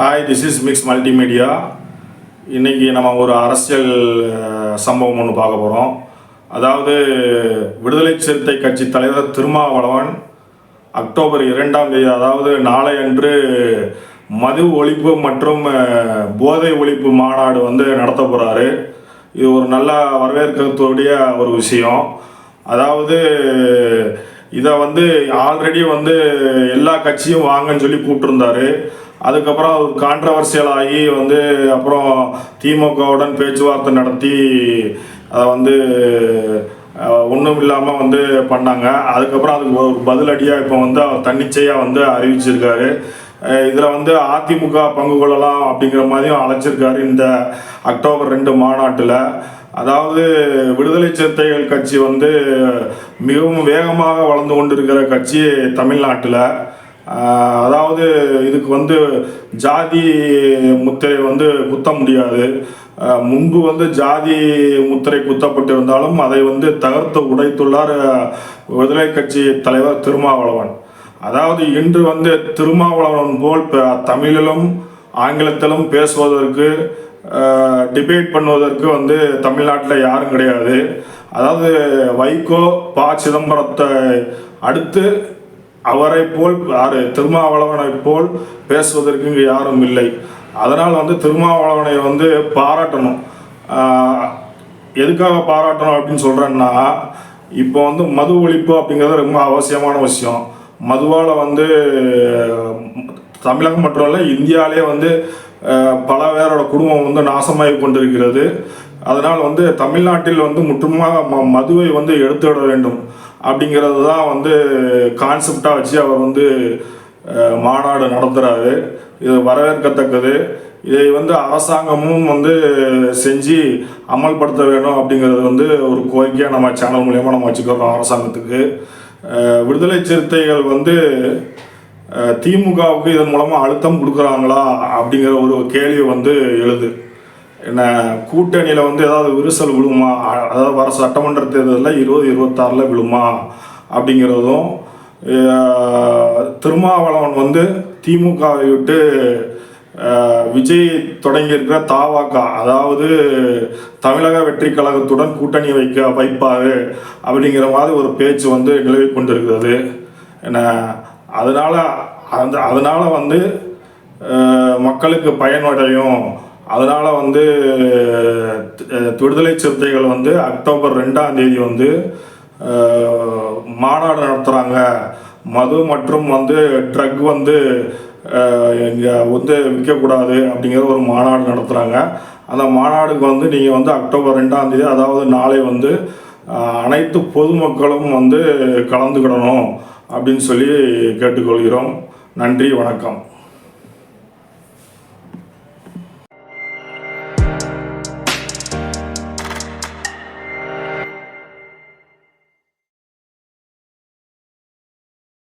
Hi this is Mix Multimedia இன்றைக்கி நம்ம ஒரு அரசியல் சம்பவம் ஒன்று பார்க்க போகிறோம் அதாவது விடுதலை சிறுத்தை கட்சி தலைவர் திருமாவளவன் அக்டோபர் இரண்டாம் தேதி அதாவது நாளை அன்று மது ஒழிப்பு மற்றும் போதை ஒழிப்பு மாநாடு வந்து நடத்த போகிறாரு இது ஒரு நல்ல வரவேற்கக்கூடிய ஒரு விஷயம். அதாவது இதை வந்து ஆல்ரெடி வந்து எல்லா கட்சியும் வாங்கன்னு சொல்லி கூப்பிட்டுருந்தாரு. அதுக்கப்புறம் கான்ட்ரவர்சியல் ஆகி வந்து அப்புறம் திமுகவுடன் பேச்சுவார்த்தை நடத்தி அதை வந்து ஒன்றும் இல்லாமல் வந்து பண்ணாங்க. அதுக்கப்புறம் அதுக்கு ஒரு பதிலடியாக இப்போ வந்து அவர் தன்னிச்சையாக வந்து அறிவிச்சிருக்காரு. இதில் வந்து அதிமுக பங்கு கொள்ளலாம் அப்படிங்கிற மாதிரியும் அழைச்சிருக்காரு இந்த அக்டோபர் ரெண்டு மாநாட்டில். அதாவது விடுதலை சிறுத்தைகள் கட்சி வந்து மிகவும் வேகமாக வளர்ந்து கொண்டிருக்கிற கட்சி தமிழ்நாட்டில். அதாவது இதுக்கு வந்து ஜாதி முத்திரை வந்து குத்த முடியாது. முன்பு வந்து ஜாதி முத்திரை குத்தப்பட்டிருந்தாலும் அதை வந்து தகர்த்து உடைத்துள்ளார் விடுதலை கட்சி தலைவர் திருமாவளவன். அதாவது இன்று வந்து திருமாவளவன் போல் தமிழிலும் ஆங்கிலத்திலும் பேசுவதற்கு டிபேட் பண்ணுவதற்கு வந்து தமிழ்நாட்டில் யாரும் கிடையாது. அதாவது வைகோ ப சிதம்பரத்தை அடுத்து அவரை போல் யார் திருமாவளவனை போல் பேசுவதற்கு இங்கு யாரும் இல்லை. அதனால் வந்து திருமாவளவனை வந்து பாராட்டணும். எதுக்காக பாராட்டணும் அப்படின்னு சொல்கிறேன்னா இப்போ வந்து மது ஒழிப்பு அப்படிங்கிறது ரொம்ப அவசியமான விஷயம். மதுவால் வந்து தமிழகம் மட்டும் இல்லை இந்தியாவிலே வந்து பல பேரோட குடும்பம் வந்து நாசமாகி கொண்டிருக்கிறது. அதனால் வந்து தமிழ்நாட்டில் வந்து முற்றுமாக ம மதுவை வந்து எடுத்துவிட வேண்டும் அப்படிங்கிறது தான் வந்து கான்செப்டாக வச்சு அவர் வந்து மாநாடு நடத்துகிறாரு இது வரவேற்கத்தக்கது. இதை வந்து அரசாங்கமும் வந்து செஞ்சு அமல்படுத்த வேணும் அப்படிங்கிறது வந்து ஒரு கோரிக்கையாக நம்ம சேனல் மூலயமா நம்ம வச்சுக்கிறோம் அரசாங்கத்துக்கு. விடுதலை சிறுத்தைகள் வந்து திமுகவுக்கு இதன் மூலமாக அழுத்தம் கொடுக்குறாங்களா அப்படிங்கிற ஒரு கேள்வி வந்து எழுது. என்ன கூட்டணியில் வந்து ஏதாவது விரிசல் விழுமா? அதாவது வர சட்டமன்ற தேர்தலில் இருபது இருபத்தாறில் விழுமா? அப்படிங்கிறதும் திருமாவளவன் வந்து திமுகவை விட்டு விஜய் தொடங்கியிருக்கிற தாவாக்கா அதாவது தமிழக வெற்றி கழகத்துடன் கூட்டணி வைக்க வைப்பார் அப்படிங்கிற மாதிரி ஒரு பேச்சு வந்து நிலவி கொண்டிருக்கிறது. என்ன அதனால் அந்த அதனால் வந்து மக்களுக்கு பயனடையும். அதனால் வந்து விடுதலை சிறுத்தைகள் வந்து அக்டோபர் ரெண்டாம் தேதி வந்து மாநாடு நடத்துகிறாங்க மது மற்றும் வந்து ட்ரக் வந்து இங்கே வந்து விற்கக்கூடாது அப்படிங்கிற ஒரு மாநாடு நடத்துகிறாங்க அந்த மாநாடுக்கு வந்து நீங்கள் வந்து அக்டோபர் ரெண்டாம் தேதி அதாவது நாளை வந்து அனைத்து பொதுமக்களும் வந்து கலந்துக்கிடணும் அப்படின்னு சொல்லி கேட்டுக்கொள்கிறோம். நன்றி வணக்கம்.